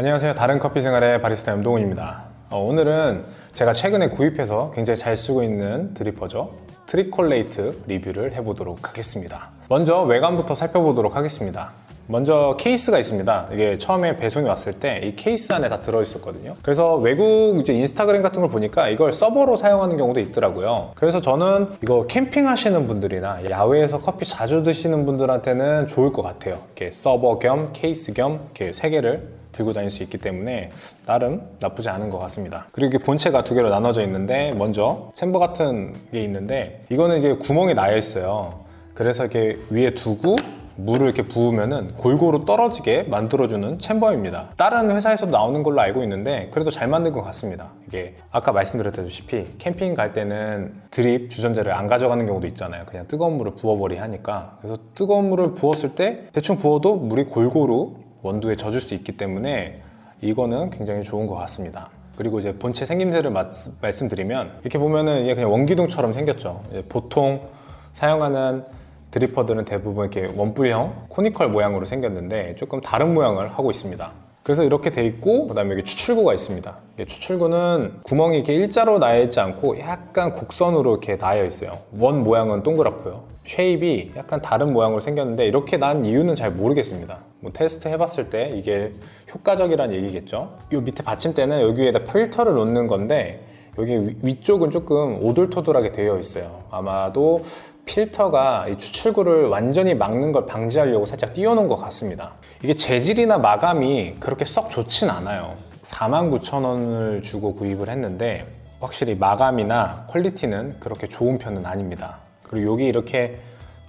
안녕하세요. 다른 커피 생활의 바리스타 염동훈입니다. 어, 오늘은 제가 최근에 구입해서 굉장히 잘 쓰고 있는 드리퍼죠. 트리콜레이트 리뷰를 해보도록 하겠습니다. 먼저 외관부터 살펴보도록 하겠습니다. 먼저 케이스가 있습니다. 이게 처음에 배송이 왔을 때 이 케이스 안에 다 들어있었거든요. 그래서 외국 이제 인스타그램 같은 걸 보니까 이걸 서버로 사용하는 경우도 있더라고요. 그래서 저는 이거 캠핑하시는 분들이나 야외에서 커피 자주 드시는 분들한테는 좋을 것 같아요. 이렇게 서버 겸 케이스 겸 이렇게 세 개를 들고 다닐 수 있기 때문에 나름 나쁘지 않은 것 같습니다. 그리고 이게 본체가 두 개로 나눠져 있는데 먼저 챔버 같은 게 있는데 이거는 이게 구멍이 나여 있어요. 그래서 이렇게 위에 두고 물을 이렇게 부으면은 골고루 떨어지게 만들어주는 챔버입니다. 다른 회사에서도 나오는 걸로 알고 있는데 그래도 잘 만든 것 같습니다. 이게 아까 말씀드렸다시피 캠핑 갈 때는 드립 주전자를 안 가져가는 경우도 있잖아요. 그냥 뜨거운 물을 부어버리 하니까 그래서 뜨거운 물을 부었을 때 대충 부어도 물이 골고루 원두에 젖을 수 있기 때문에 이거는 굉장히 좋은 것 같습니다. 그리고 이제 본체 생김새를 마- 말씀드리면 이렇게 보면은 이게 그냥 원기둥처럼 생겼죠. 보통 사용하는 드리퍼들은 대부분 이렇게 원뿔형 코니컬 모양으로 생겼는데 조금 다른 모양을 하고 있습니다. 그래서 이렇게 돼 있고 그다음에 여기 추출구가 있습니다. 추출구는 구멍이 이렇게 일자로 나여 있지 않고 약간 곡선으로 이렇게 나여 있어요. 원 모양은 동그랗고요. 쉐입이 약간 다른 모양으로 생겼는데 이렇게 난 이유는 잘 모르겠습니다. 뭐 테스트 해봤을 때 이게 효과적이란 얘기겠죠. 이 밑에 받침대는 여기 에다 필터를 놓는 건데 여기 위- 위쪽은 조금 오돌토돌하게 되어 있어요. 아마도 필터가 이 추출구를 완전히 막는 걸 방지하려고 살짝 띄워놓은 것 같습니다. 이게 재질이나 마감이 그렇게 썩 좋진 않아요. 49,000원을 주고 구입을 했는데 확실히 마감이나 퀄리티는 그렇게 좋은 편은 아닙니다. 그리고 여기 이렇게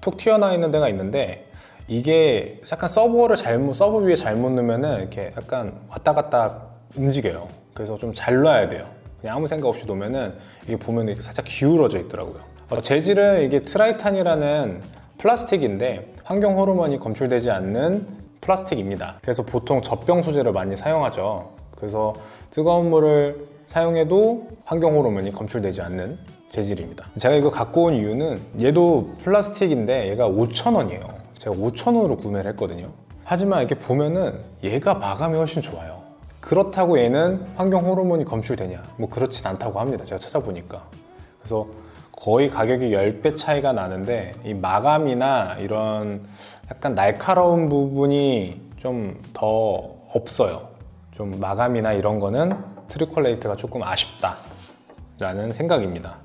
톡 튀어나와 있는 데가 있는데 이게 약간 서버를 잘못 서버 위에 잘못 넣으면은 이렇게 약간 왔다 갔다 움직여요. 그래서 좀 잘 놔야 돼요. 그냥 아무 생각 없이 놓으면은 이게 보면 이렇게 살짝 기울어져 있더라고요. 어, 재질은 이게 트라이탄이라는 플라스틱인데 환경 호르몬이 검출되지 않는 플라스틱입니다. 그래서 보통 젖병 소재를 많이 사용하죠. 그래서 뜨거운 물을 사용해도 환경 호르몬이 검출되지 않는 재질입니다. 제가 이거 갖고 온 이유는 얘도 플라스틱인데 얘가 5,000원이에요. 제가 5,000원으로 구매를 했거든요. 하지만 이렇게 보면은 얘가 마감이 훨씬 좋아요. 그렇다고 얘는 환경 호르몬이 검출되냐? 뭐 그렇진 않다고 합니다. 제가 찾아보니까. 그래서 거의 가격이 10배 차이가 나는데 이 마감이나 이런 약간 날카로운 부분이 좀 더 없어요. 좀 마감이나 이런 거는 트리콜레이트가 조금 아쉽다 라는 생각입니다.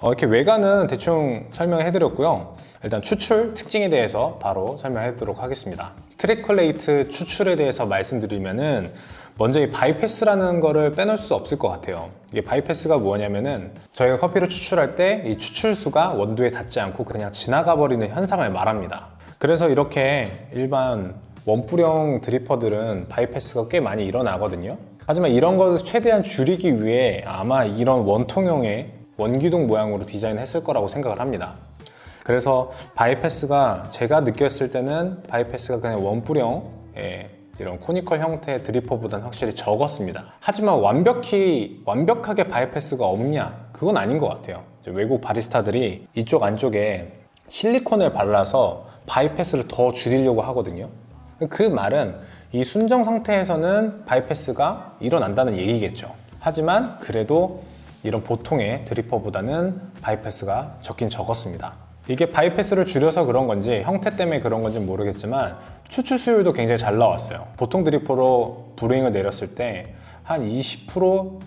어, 이렇게 외관은 대충 설명해 드렸고요. 일단 추출 특징에 대해서 바로 설명해 드리도록 하겠습니다. 트리콜레이트 추출에 대해서 말씀드리면은 먼저 이 바이패스라는 거를 빼놓을 수 없을 것 같아요. 이게 바이패스가 뭐냐면은 저희가 커피를 추출할 때 이 추출수가 원두에 닿지 않고 그냥 지나가 버리는 현상을 말합니다. 그래서 이렇게 일반 원뿔형 드리퍼들은 바이패스가 꽤 많이 일어나거든요. 하지만 이런 것을 최대한 줄이기 위해 아마 이런 원통형의 원기둥 모양으로 디자인했을 거라고 생각을 합니다. 그래서 바이패스가 제가 느꼈을 때는 바이패스가 그냥 원뿔형의 이런 코니컬 형태의 드리퍼보다는 확실히 적었습니다. 하지만 완벽히 완벽하게 바이패스가 없냐? 그건 아닌 것 같아요. 외국 바리스타들이 이쪽 안쪽에 실리콘을 발라서 바이패스를 더 줄이려고 하거든요. 그 말은 이 순정 상태에서는 바이패스가 일어난다는 얘기겠죠. 하지만 그래도 이런 보통의 드리퍼보다는 바이패스가 적긴 적었습니다. 이게 바이패스를 줄여서 그런 건지 형태 때문에 그런 건지 모르겠지만 추출 수율도 굉장히 잘 나왔어요. 보통 드리퍼로 브루잉을 내렸을 때 한 20%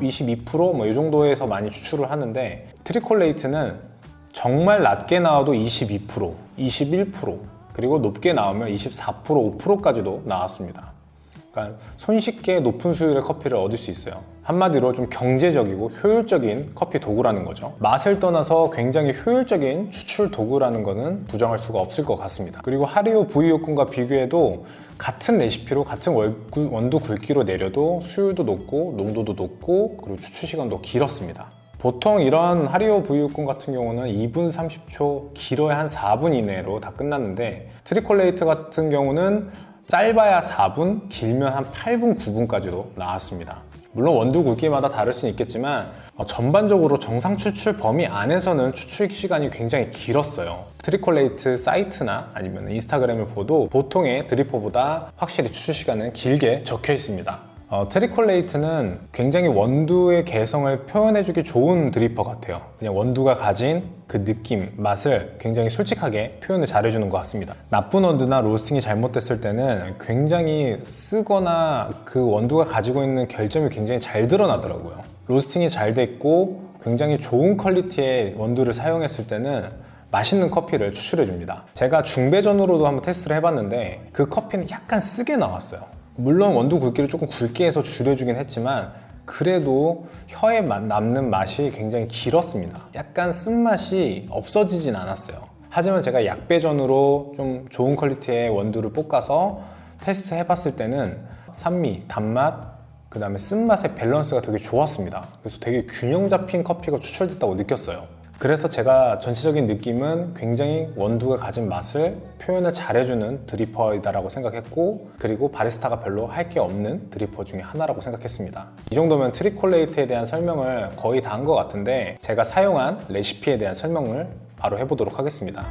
22%뭐 이 정도에서 많이 추출을 하는데 트리콜레이트는 정말 낮게 나와도 22%, 21% 그리고 높게 나오면 24%, 5%까지도 나왔습니다. 그러니까 손쉽게 높은 수율의 커피를 얻을 수 있어요. 한마디로 좀 경제적이고 효율적인 커피 도구라는 거죠. 맛을 떠나서 굉장히 효율적인 추출 도구라는 것은 부정할 수가 없을 것 같습니다. 그리고 하리오 V60과 비교해도 같은 레시피로 같은 원두 굵기로 내려도 수율도 높고 농도도 높고 그리고 추출 시간도 길었습니다. 보통 이런 하리오 V60 같은 경우는 2분 30초, 길어야 한 4분 이내로 다 끝났는데 트리콜레이트 같은 경우는 짧아야 4분, 길면 한 8분, 9분까지도 나왔습니다. 물론 원두 굵기마다 다를 수는 있겠지만 어, 전반적으로 정상 추출 범위 안에서는 추출 시간이 굉장히 길었어요. 트리콜레이트 사이트나 아니면 인스타그램을 보도 보통의 드리퍼보다 확실히 추출 시간은 길게 적혀 있습니다. 어, 트리콜레이트는 굉장히 원두의 개성을 표현해주기 좋은 드리퍼 같아요. 그냥 원두가 가진 그 느낌, 맛을 굉장히 솔직하게 표현을 잘해주는 것 같습니다. 나쁜 원두나 로스팅이 잘못됐을 때는 굉장히 쓰거나 그 원두가 가지고 있는 결점이 굉장히 잘 드러나더라고요. 로스팅이 잘 됐고 굉장히 좋은 퀄리티의 원두를 사용했을 때는 맛있는 커피를 추출해 줍니다. 제가 중배전으로도 한번 테스트를 해봤는데 그 커피는 약간 쓰게 나왔어요. 물론 원두 굵기를 조금 굵게 해서 줄여주긴 했지만 그래도 혀에 마- 남는 맛이 굉장히 길었습니다. 약간 쓴맛이 없어지진 않았어요. 하지만 제가 약배전으로 좀 좋은 퀄리티의 원두를 볶아서 테스트 해봤을 때는 산미, 단맛, 그 다음에 쓴맛의 밸런스가 되게 좋았습니다. 그래서 되게 균형 잡힌 커피가 추출됐다고 느꼈어요. 그래서 제가 전체적인 느낌은 굉장히 원두가 가진 맛을 표현을 잘해주는 드리퍼이다라고 생각했고 그리고 바리스타가 별로 할 게 없는 드리퍼 중에 하나라고 생각했습니다. 이 정도면 트리콜레이트에 대한 설명을 거의 다 한 것 같은데 제가 사용한 레시피에 대한 설명을 바로 해보도록 하겠습니다.